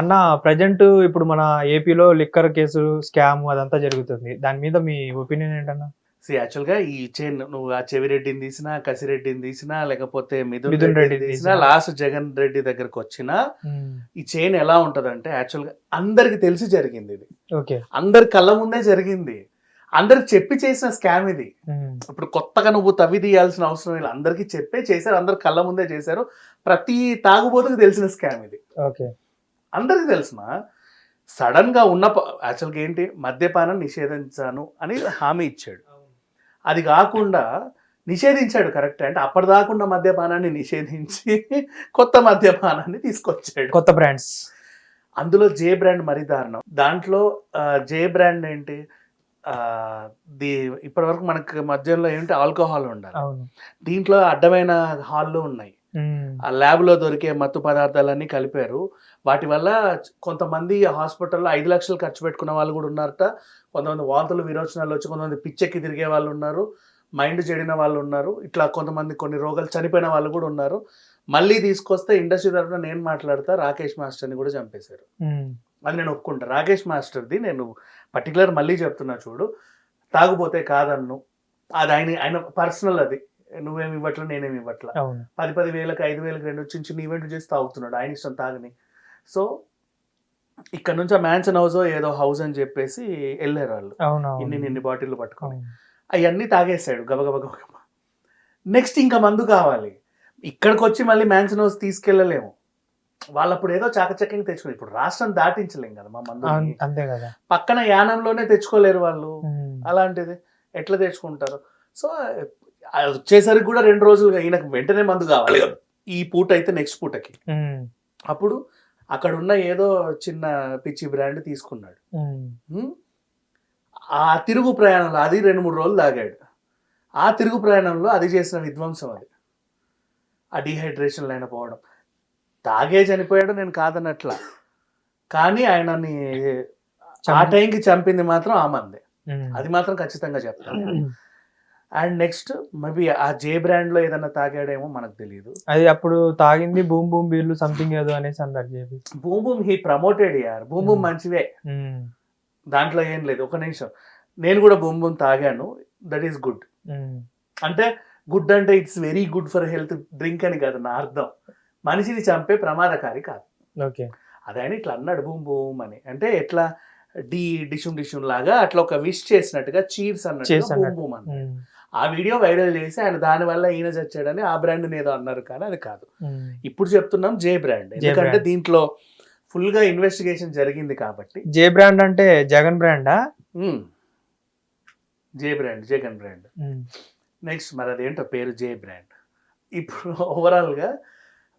అన్న ప్రజెంట్ ఇప్పుడు మన ఏపీలో లిక్కర్ కేసు స్కామ్ అదంతా జరుగుతుంది. దాని మీద మీ ఒపీనియన్ ఏంటన్నా? సి యాక్చువల్గా ఈ చైన్ నువ్వు ఆ చెవిరెడ్డిని తీసినా కసిరెడ్డిని తీసినా లేకపోతే మిథున్ తీసినా తీసినా. లాస్ట్ జగన్ రెడ్డి దగ్గరకు వచ్చినా ఈ చైన్ ఎలా ఉంటదంటే యాక్చువల్గా అందరికి తెలిసి జరిగింది ఇది. ఓకే. అందరి కళ్ళ ముందే జరిగింది. అందరికి చెప్పి చేసిన స్కామ్ ఇది. ఇప్పుడు కొత్తగా నువ్వు తవ్వి తీయాల్సిన అవసరం లేదు. అందరికీ చెప్పే చేశారు అందరు కళ్ళ ముందే చేశారు. ప్రతి తాగుబోతుకు తెలిసిన స్కామ్ ఇది. ఓకే. అందరికి తెలుసునా? సడన్గా ఉన్న యాక్చువల్గా ఏంటి? మద్యపానం నిషేధించాను అని హామీ ఇచ్చాడు. అది కాకుండా నిషేధించాడు కరెక్ట్. అంటే అప్పటిదాకున్న మద్యపానాన్ని నిషేధించి కొత్త మద్యపానాన్ని తీసుకొచ్చాడు. కొత్త బ్రాండ్స్. అందులో జే బ్రాండ్ మరీ దారుణం. దాంట్లో జే బ్రాండ్ ఏంటి? ఆ, ది ఇప్పటి వరకు మనకి మధ్యలో ఏంటి? ఆల్కహాల్ ఉండాలి. అవును. దీంట్లో అడ్డమైన హాళ్ళు ఉన్నాయి. ఆ ల్యాబ్లో దొరికే మత్తు పదార్థాలన్నీ కలిపారు. వాటి వల్ల కొంతమంది హాస్పిటల్లో ఐదు లక్షలు ఖర్చు పెట్టుకున్న వాళ్ళు కూడా ఉన్నారట. కొంతమంది వాంతులు విరోచనాలు వచ్చి కొంతమంది పిచ్చెక్కి తిరిగే వాళ్ళు ఉన్నారు. మైండ్ చెడిన వాళ్ళు ఉన్నారు. ఇట్లా కొంతమంది కొన్ని రోగాలు చనిపోయిన వాళ్ళు కూడా ఉన్నారు. మళ్ళీ తీసుకొస్తే ఇండస్ట్రీ తరఫున నేను మాట్లాడతా రాకేష్ మాస్టర్ని కూడా చంపేశారు. అది నేను ఒప్పుకుంటా. రాకేష్ మాస్టర్ది నేను పర్టికులర్ మళ్ళీ చెప్తున్నా చూడు. తాగుపోతే కాదన్ను. అది ఆయన ఆయన పర్సనల్ అది. నువ్వేమి ఇవ్వట్ల నేనేమి ఇవ్వట్ల. పది పది వేలకు ఐదు వేలకు రెండు చిన్న చిన్న ఈవెంట్ చేసి తాగుతున్నాడు. ఆయన ఇష్టం తాగని. సో ఇక్కడ నుంచి ఆ మ్యాన్సన్ హౌస్ ఏదో హౌస్ అని చెప్పేసి వెళ్ళారు వాళ్ళు. ఇన్ని. ఇన్ని బాటిల్ పట్టుకొని. అవును. అవన్నీ తాగేసాడు గబగబ గబగబ నెక్స్ట్ ఇంకా మందు కావాలి. ఇక్కడికి వచ్చి మళ్ళీ మ్యాన్సన్ హౌస్ తీసుకెళ్ళలేము. వాళ్ళు అప్పుడు ఏదో చాకచక్యంగా తెచ్చుకున్నారు. ఇప్పుడు రాష్ట్రం దాటించలేం కదా మా మందు అంతే కదా. పక్కన యానంలోనే తెచ్చుకోలేరు వాళ్ళు. అలాంటిది. ఎట్లా తెచ్చుకుంటారు? సో వచ్చేసరికి కూడా రెండు రోజులుగా ఈయనకు వెంటనే మందు కావాలి. ఈ పూట అయితే నెక్స్ట్ పూటకి. అప్పుడు అక్కడ ఉన్న ఏదో చిన్న పిచ్చి బ్రాండ్ తీసుకున్నాడు? ఆ తిరుగు ప్రయాణంలో అది రెండు మూడు రోజులు తాగాడు ఆ తిరుగు ప్రయాణంలో అది చేసిన విధ్వంసం అది. ఆ డీహైడ్రేషన్ అయిన పోవడం. తాగే చనిపోయాడు నేను కాదన్నట్లా కానీ ఆయనని ఆ టైంకి చంపింది మాత్రం ఆ మందే. ఉమ్. అది మాత్రం ఖచ్చితంగా చెప్తాను. అండ్ నెక్స్ట్ మేబీ ఆ జే బ్రాండ్లో ఏదైనా తాగాడేమో మనకు తెలియదు అది అప్పుడు తాగింది బూమ్ బూమ్ బీర్లు సంథింగ్ ఏదో అనేసి అన్నారు చెప్పి బూమ్ బూమ్ హీ ప్రమోటెడ్ యార్. Boom boom Hmm. మంచివే. ఉమ్. దాంట్లో ఏం లేదు. ఒక నిమిషం. నేను కూడా బూమ్ బూమ్ తాగాను. That is good. అంటే గుడ్ అంటే it's very good for health drink అని కాదు నా అర్థం. మనిషిని చంపే ప్రమాదకారి కాదు. ఓకే అదైనా ఇట్లా అన్నాడు బూమ్ బూమ్ అని. అంటే ఎట్లా? డి డిషుమ్ డిషుమ్ లాగా అట్లా ఒక విష్ చేసినట్టుగా చీర్స్ అన్నట్టుగా బూమ్ అన్నట్టు. బూమ్ అన్నాడు. ఉమ్. ఆ వీడియో వైరల్ చేసి ఆయన దాని వల్ల ఈయన చచ్చాడని ఆ బ్రాండ్ ఏదో అన్నారు కానీ అది కాదు. ఉమ్. ఇప్పుడు చెప్తున్నాం జే బ్రాండ్ ఎందుకంటే. దీంట్లో ఫుల్గా ఇన్వెస్టిగేషన్ జరిగింది కాబట్టి. జే బ్రాండ్ అంటే Jagan బ్రాండా. J brand Jagan brand. Next మరి అదేంటో పేరు జే బ్రాండ్ ఇప్పుడు ఓవరాల్గా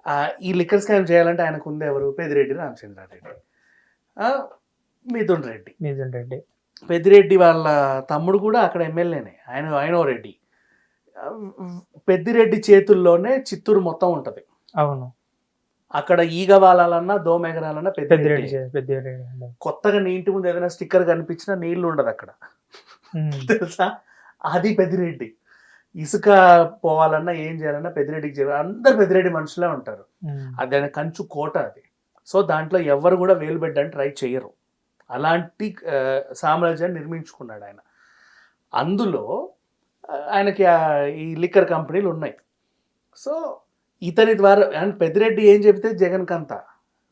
ఆ, ఈ లిక్కర్ స్కామ్ చేయాలంటే ఆయనకు ఉంది ఎవరు? పెదిరెడ్డి రామచంద్రారెడ్డి. మిథున్ రెడ్డి. నిజం రెడ్డి. పెద్దిరెడ్డి వాళ్ళ తమ్ముడు కూడా అక్కడ ఎమ్మెల్యేనే. ఆయన ఆయన రెడ్డి. పెద్దిరెడ్డి చేతుల్లోనే చిత్తూరు మొత్తం ఉంటది. అవును. అక్కడ ఈగ వాలాలన్నా దోమ ఎగరాలన్నా పెద్దిరెడ్డి. కొత్తగా నీ ఇంటి ముందు ఏదైనా స్టిక్కర్ కనిపించినా నీళ్ళు ఉండదు అక్కడ. తెలుసా? అది పెద్దిరెడ్డి. ఇసుక పోవాలన్నా ఏం చేయాలన్నా పెద్దిరెడ్డికి చేయాలి. అందరు పెద్దిరెడ్డి మనుషులే ఉంటారు. అది ఆయన కంచు కోట అది. సో దాంట్లో ఎవరు కూడా వేలు పెట్టడానికి ట్రై చేయరు. అలాంటి సామ్రాజ్యాన్ని నిర్మించుకున్నాడు ఆయన. అందులో ఆయనకి ఈ లిక్కర్ కంపెనీలు ఉన్నాయి. సో ఇతని ద్వారా అండ్ పెద్దిరెడ్డి ఏం చెబితే జగన్ కంత.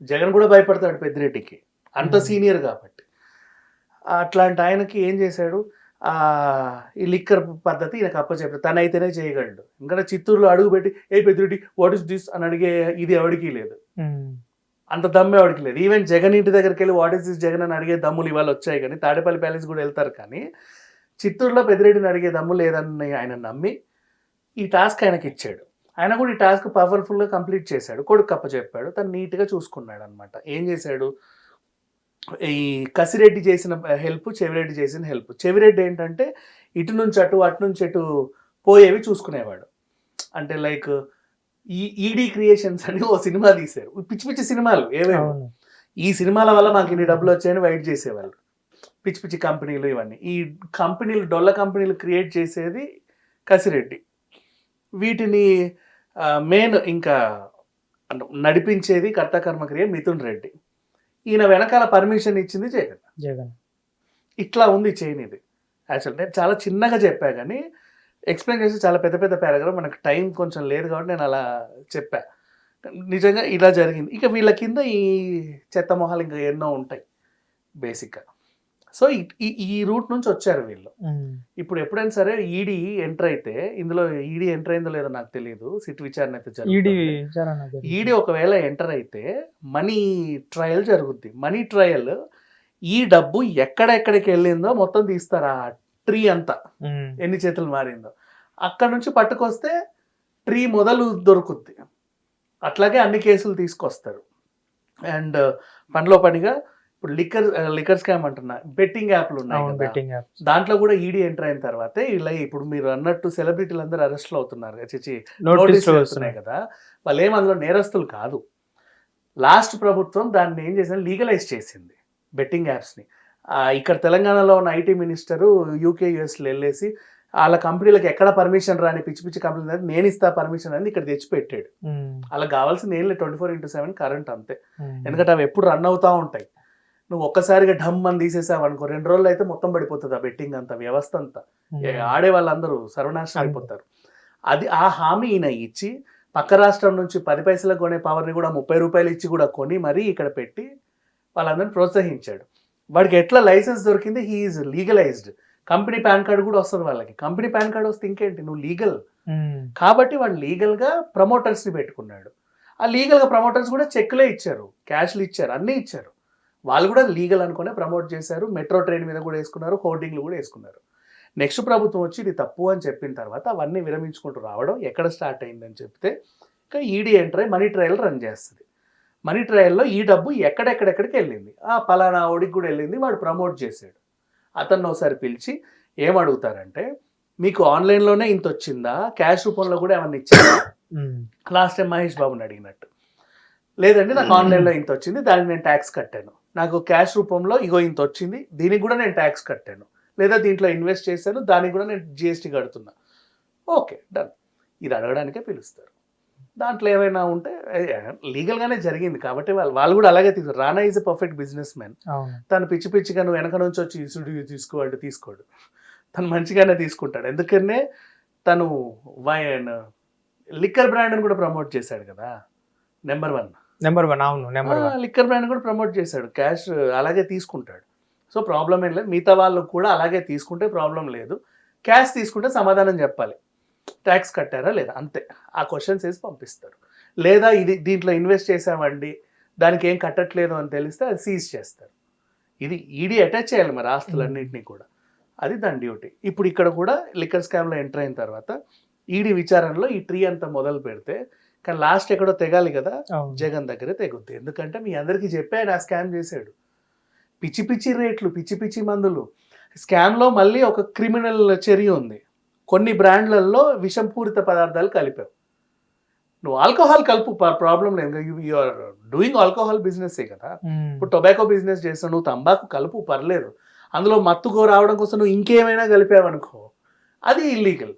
జగన్ కూడా భయపడతాడు పెద్దిరెడ్డికి. అంత. సీనియర్ కాబట్టి. అట్లాంటి ఆయనకి ఏం చేశాడు? ఈ లిక్కర్ పద్ధతి ఈయనకు అప్పచెప్పాడు తన అయితేనే చేయగలడు. ఇంకా చిత్తూరులో అడుగు పెట్టి ఏ పెద్దిరెడ్డి వాట్ ఇస్ దిస్ అని అడిగే ఇది ఎవడికి లేదు. అంత దమ్మే వాడికి లేదు. ఈవెన్ జగన్ ఇంటి దగ్గరికి వెళ్ళి వాట్ ఇస్ దిస్ జగన్ అని అడిగే దమ్ములు ఇవాళ వచ్చాయి కానీ తాడేపల్లి ప్యాలెస్ కూడా వెళ్తారు కానీ చిత్తూరులో పెద్దిరెడ్డిని అడిగే దమ్ము లేదని ఆయన నమ్మి ఈ టాస్క్ ఆయనకి ఇచ్చాడు. ఆయన కూడా ఈ టాస్క్ పవర్ఫుల్గా కంప్లీట్ చేశాడు. కొడుకు కప్ప చెప్పాడు. తను నీట్గా చూసుకున్నాడు అనమాట ఏం చేశాడు? ఈ కసిరెడ్డి చేసిన హెల్ప్ చెవిరెడ్డి చేసిన హెల్ప్ చెవిరెడ్డి ఏంటంటే ఇటు నుంచి అటు అటు నుంచి అటు పోయేవి చూసుకునేవాడు. అంటే లైక్ ఈ ఈడీ క్రియేషన్స్ అని ఓ సినిమా తీశారు. పిచ్చి పిచ్చి సినిమాలు అవును. ఈ సినిమాల వల్ల మాకు ఇన్ని డబ్బులు వచ్చాయని వెయిట్ చేసేవాళ్ళు. పిచ్చి పిచ్చి కంపెనీలు ఇవన్నీ. ఈ కంపెనీలు డొల్ల కంపెనీలు క్రియేట్ చేసేది కసిరెడ్డి. వీటిని మెయిన్ ఇంకా నడిపించేది కర్త కర్మక్రియ మిథున్ రెడ్డి. ఈయన వెనకాల పర్మిషన్ ఇచ్చింది జగన్. జగన్. ఇట్లా ఉంది చైన్ ఇది. యాక్చువల్ నేను చాలా చిన్నగా చెప్పా కానీ ఎక్స్ప్లెయిన్ చేసి చాలా పెద్ద పెద్ద పారాగ్రాఫ్ మనకు టైం కొంచెం లేదు కాబట్టి నేను అలా చెప్పా. నిజంగా ఇలా జరిగింది. ఇక వీళ్ళ కింద ఈ చెత్త మొహాలు ఇంకా ఎన్నో ఉంటాయి బేసిక్గా సో ఈ- ఈ రూట్ నుంచి వచ్చారు వీళ్ళు. ఉమ్. ఇప్పుడు ఎప్పుడైనా సరే ఈడీ ఎంటర్ అయితే ఇందులో ఈడీ ఎంటర్ అయిందో లేదో నాకు తెలియదు. సిట్ విచారణ అయితే ఈడీ. ఈడీ ఒకవేళ ఎంటర్ అయితే మనీ ట్రయల్ జరుగుద్ది. మనీ ట్రయల్ ఈ డబ్బు ఎక్కడెక్కడికి వెళ్ళిందో మొత్తం తీస్తారు? ఆ ట్రీ అంతా. ఎన్ని చేతులు మారిందో. అక్కడ నుంచి పట్టుకొస్తే ట్రీ మొదలు దొరుకుద్ది. అట్లాగే అన్ని కేసులు తీసుకొస్తారు. అండ్ పనిలో పనిగా ఇప్పుడు లిక్కర్ లిక్కర్ స్కామ్ అంటున్నా. బెట్టింగ్ యాప్లు ఉన్నాయి దాంట్లో కూడా ఈడీ ఎంటర్ అయిన తర్వాతే ఇలా ఇప్పుడు మీరు అన్నట్టు సెలబ్రిటీలు అందరూ అరెస్ట్లు అవుతున్నారు. చిచి నోటీస్ నోటీసులు వస్తున్నాయి వస్తున్నాయి కదా. వాళ్ళు ఏం అందులో నేరస్తులు కాదు. లాస్ట్ ప్రభుత్వం దాన్ని ఏం చేసింది? లీగలైజ్ చేసింది బెట్టింగ్ యాప్స్ని. ఇక్కడ తెలంగాణలో ఉన్న ఐటీ మినిస్టరు యూకే యూఎస్లో వెళ్ళేసి వాళ్ళ కంపెనీలకు ఎక్కడ పర్మిషన్ రాని పిచ్చి పిచ్చి కంపెనీ నేను ఇస్తా పర్మిషన్ అని ఇక్కడ తెచ్చి పెట్టాడు ఉమ్. అలా కావాల్సింది ఏం లేదు twenty four into seven current అంతే. ఎందుకంటే అవి ఎప్పుడు రన్ అవుతా ఉంటాయి. నువ్వు ఒక్కసారిగా ఢమ్ అని తీసేసావు అనుకో రెండు రోజులు అయితే మొత్తం పడిపోతుంది ఆ బెట్టింగ్ అంతా వ్యవస్థ అంతా. ఆడే వాళ్ళందరూ సర్వనాశనం. అయిపోతారు. అది ఆ హామీ ఈయన ఇచ్చి పక్క రాష్ట్రం నుంచి పది పైసలకు కొనే పవర్ని కూడా ముప్పై రూపాయలు ఇచ్చి కూడా కొని మరీ ఇక్కడ పెట్టి వాళ్ళందరిని ప్రోత్సహించాడు. వాడికి ఎట్లా లైసెన్స్ దొరికింది? He is legalized company PAN card కూడా వస్తుంది వాళ్ళకి. కంపెనీ పాన్ కార్డు వస్తే ఇంకేంటి? నువ్వు లీగల్. కాబట్టి వాడు లీగల్గా ప్రమోటర్స్ని పెట్టుకున్నాడు. ఆ లీగల్గా ప్రమోటర్స్ కూడా చెక్లే ఇచ్చారు. క్యాష్లు ఇచ్చారు. అన్నీ ఇచ్చారు. వాళ్ళు కూడా లీగల్ అనుకునే ప్రమోట్ చేశారు. మెట్రో ట్రైన్ మీద కూడా వేసుకున్నారు. హోర్డింగ్లు కూడా వేసుకున్నారు. నెక్స్ట్ ప్రభుత్వం వచ్చి ఇది తప్పు అని చెప్పిన తర్వాత అవన్నీ విరమించుకుంటూ రావడం ఎక్కడ స్టార్ట్ అయిందని చెప్తే ఇంకా ED enter money trial run చేస్తుంది. మనీ ట్రయల్లో ఈ డబ్బు ఎక్కడెక్కడెక్కడికి వెళ్ళింది? ఆ పలానా ఓడికి కూడా వెళ్ళింది వాడు ప్రమోట్ చేశాడు. అతన్ని ఒకసారి పిలిచి ఏం అడుగుతారంటే మీకు ఆన్లైన్లోనే ఇంత వచ్చిందా? క్యాష్ రూపంలో కూడా ఏమన్నా ఇచ్చారా? ఉమ్. లాస్ట్ టైం మహేష్ బాబుని అడిగినట్టు. లేదండి నాకు ఆన్లైన్లో ఇంత వచ్చింది దానికి నేను ట్యాక్స్ కట్టాను. నాకు క్యాష్ రూపంలో ఇగో ఇంత వచ్చింది దీనికి కూడా నేను ట్యాక్స్ కట్టాను. లేదా దీంట్లో ఇన్వెస్ట్ చేశాను దానికి కూడా నేను జిఎస్టీ కడుతున్నా. Okay done. ఇది అడగడానికే పిలుస్తారు. దాంట్లో ఏమైనా ఉంటే లీగల్గానే జరిగింది. కాబట్టి వాళ్ళు వాళ్ళు కూడా అలాగే తీసుకు Rana is a perfect businessman. తను పిచ్చి పిచ్చిగా నువ్వు వెనక నుంచి వచ్చి ఇసుడు తీసుకోవాడు తీసుకోడు తను మంచిగానే తీసుకుంటాడు. ఎందుకనే తను వైన్ లిక్కర్ బ్రాండ్ని కూడా ప్రమోట్ చేశాడు కదా. Number one. నెంబర్ వన్ అవును నెంబర్ వన్. లిక్కర్ బ్రాండ్ కూడా ప్రమోట్ చేశాడు. క్యాష్ అలాగే తీసుకుంటాడు. సో ప్రాబ్లం ఏం లేదు. మిగతా వాళ్ళు కూడా అలాగే తీసుకుంటే ప్రాబ్లం లేదు. క్యాష్ తీసుకుంటే సమాధానం చెప్పాలి. ట్యాక్స్ కట్టారా లేదా? అంతే. ఆ క్వశ్చన్స్ వేసి పంపిస్తారు. లేదా ఇది దీంట్లో ఇన్వెస్ట్ చేసామండి దానికి ఏం కట్టట్లేదు అని తెలిస్తే అది సీజ్ చేస్తారు. ఇది ఈడీ అటాచ్ చేయాలి మరి ఆస్తులన్నింటినీ కూడా. అది దాని డ్యూటీ. ఇప్పుడు ఇక్కడ కూడా లిక్కర్ స్కామ్లో ఎంటర్ అయిన తర్వాత ఈడీ విచారణలో ఈ ట్రీ అంతా మొదలు పెడితే కానీ లాస్ట్ ఎక్కడో తెగాలి కదా జగన్ దగ్గర తెగుద్ది. ఎందుకంటే మీ అందరికీ చెప్పే ఆయన స్కామ్ చేశాడు. పిచ్చి పిచ్చి రేట్లు పిచ్చి పిచ్చి మందులు. స్కామ్లో మళ్ళీ ఒక క్రిమినల్ చర్య ఉంది. కొన్ని బ్రాండ్లలో విషంపూరిత పదార్థాలు కలిపావు. నువ్వు ఆల్కహాల్ కలుపు ప్రాబ్లం లేదు. యు ఆర్ డూయింగ్ ఆల్కహాల్ బిజినెస్సే కదా. ఇప్పుడు టొబాకో బిజినెస్ చేస్తావు నువ్వు తంబాకు కలుపు పర్లేదు. అందులో మత్తుకో రావడం కోసం నువ్వు ఇంకేమైనా కలిపావనుకో అది ఇల్లీగల్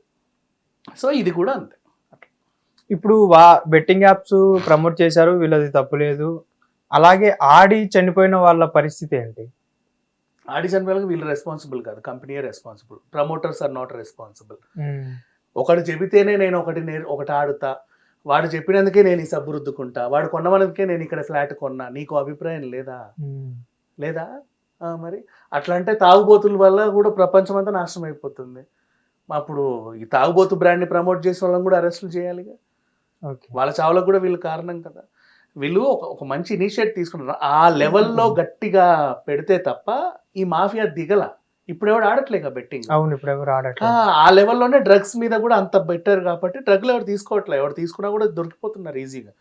సో ఇది కూడా అంతే. ఇప్పుడు వా బెట్టింగ్ యాప్స్ ప్రమోట్ చేశారు. వీళ్ళది తప్పు లేదు. అలాగే ఆడి చనిపోయిన వాళ్ళ పరిస్థితి ఏంటి? ఆడిషన్ వాళ్ళకి వీళ్ళు రెస్పాన్సిబుల్ కాదు. కంపెనీయే responsible promoters are not responsible. ఒకటి చెబితేనే నేను ఒకటి నే- ఒకటి ఆడుతా. వాడు చెప్పినందుకే నేను ఈ సబ్బు రుద్దుకుంటా. వాడు కొన్నమనందుకే నేను ఇక్కడ ఫ్లాట్ కొన్నా. నీకు అభిప్రాయం లేదా? ఉమ్. లేదా? మరి అట్లా అంటే తాగుబోతుల వల్ల కూడా ప్రపంచం అంతా నాశనం అయిపోతుంది. అప్పుడు ఈ తాగుబోతు బ్రాండ్ని ప్రమోట్ చేసే వాళ్ళని కూడా అరెస్టులు చేయాలిగా. వాళ్ళ చావులకు కూడా వీళ్ళు కారణం కదా. వీళ్ళు ఒక ఒక మంచి ఇనిషియేట్ తీసుకున్నారు ఆ లెవెల్లో గట్టిగా పెడితే తప్ప ఈ మాఫియా దిగల. ఇప్పుడు ఎవడు ఆడట్లేక బెట్టింగ్ అవును ఇప్పుడు ఎవరు ఆడట్లేదు ఆ లెవెల్లోనే డ్రగ్స్ మీద కూడా అంత బెటర్ కాబట్టి డ్రగ్లు ఎవరు తీసుకోవట్లేదు ఎవరు తీసుకున్నా కూడా దొరికిపోతున్నారు ఈజీగా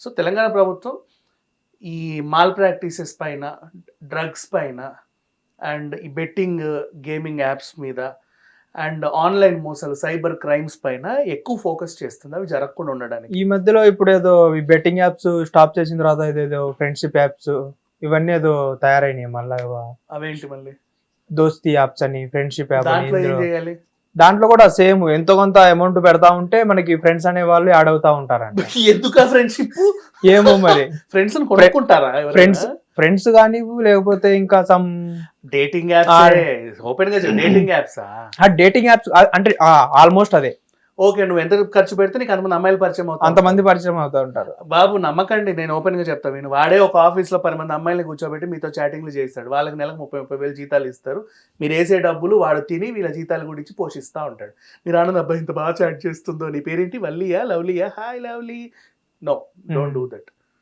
సో తెలంగాణ ప్రభుత్వం ఈ మాల్ ప్రాక్టీసెస్ పైన డ్రగ్స్ పైన అండ్ ఈ బెట్టింగ్ గేమింగ్ యాప్స్ మీద అండ్ ఆన్లైన్ మోసాలు సైబర్ క్రైమ్స్ పైన ఎక్కువ ఫోకస్ చేస్తుంది. అవి జరగకుండా ఉండడానికి. ఈ మధ్యలో ఇప్పుడు ఏదో ఈ బెట్టింగ్ యాప్స్ స్టాప్ చేసిన తర్వాత ఇదేదో ఫ్రెండ్షిప్ యాప్స్ ఇవన్నీ ఏదో తయారైనాయి మళ్ళీ అవేంటి మళ్ళీ? దోస్తి యాప్స్ అని ఫ్రెండ్షిప్ యాప్ అని దాంట్లో చేయాలి? దాంట్లో కూడా సేమ్ ఎంతో కొంత అమౌంట్ పెడతా ఉంటే మనకి ఫ్రెండ్స్ అనే వాళ్ళు యాడ్ అవుతా ఉంటారంట. ఎందుకు ఫ్రెండ్షిప్? ఏమో మరి. ఫ్రెండ్స్ కొనుక్కుంటారా? ఫ్రెండ్స్ ఫ్రెండ్స్ కానీ లేకపోతే ఇంకా సమ్ డేటింగ్ యాప్స్. ఓపెన్గా డేటింగ్ యాప్సా? డేటింగ్ యాప్స్ అంటే ఆల్మోస్ట్ అదే. ఓకే నువ్వు ఎంత ఖర్చు పెడితే నీకు అంతమంది అమ్మాయిలు పరిచయం అవుతారు. అంతమంది పరిచయం అవుతూ ఉంటారు. బాబు నమ్మకండి నేను ఓపెన్గా చెప్తా. నేను వాడే ఒక ఆఫీస్లో పది మంది అమ్మాయిలు కూర్చోబెట్టి మీతో చాటింగ్లు చేస్తాడు. వాళ్ళకి నెలకు ముప్పై ముప్పై వేలు జీతాలు ఇస్తారు. మీరు వేసే డబ్బులు వాడు తిని వీళ్ళ జీతాలు కూడా ఇచ్చి పోషిస్తూ ఉంటాడు. మీరు ఆనంద్ అబ్బాయి ఇంత బాగా చాట్ చేస్తుందో నీ పేరేంటి? వల్లియా? లవ్లీయా? Hi lovely. No don't do that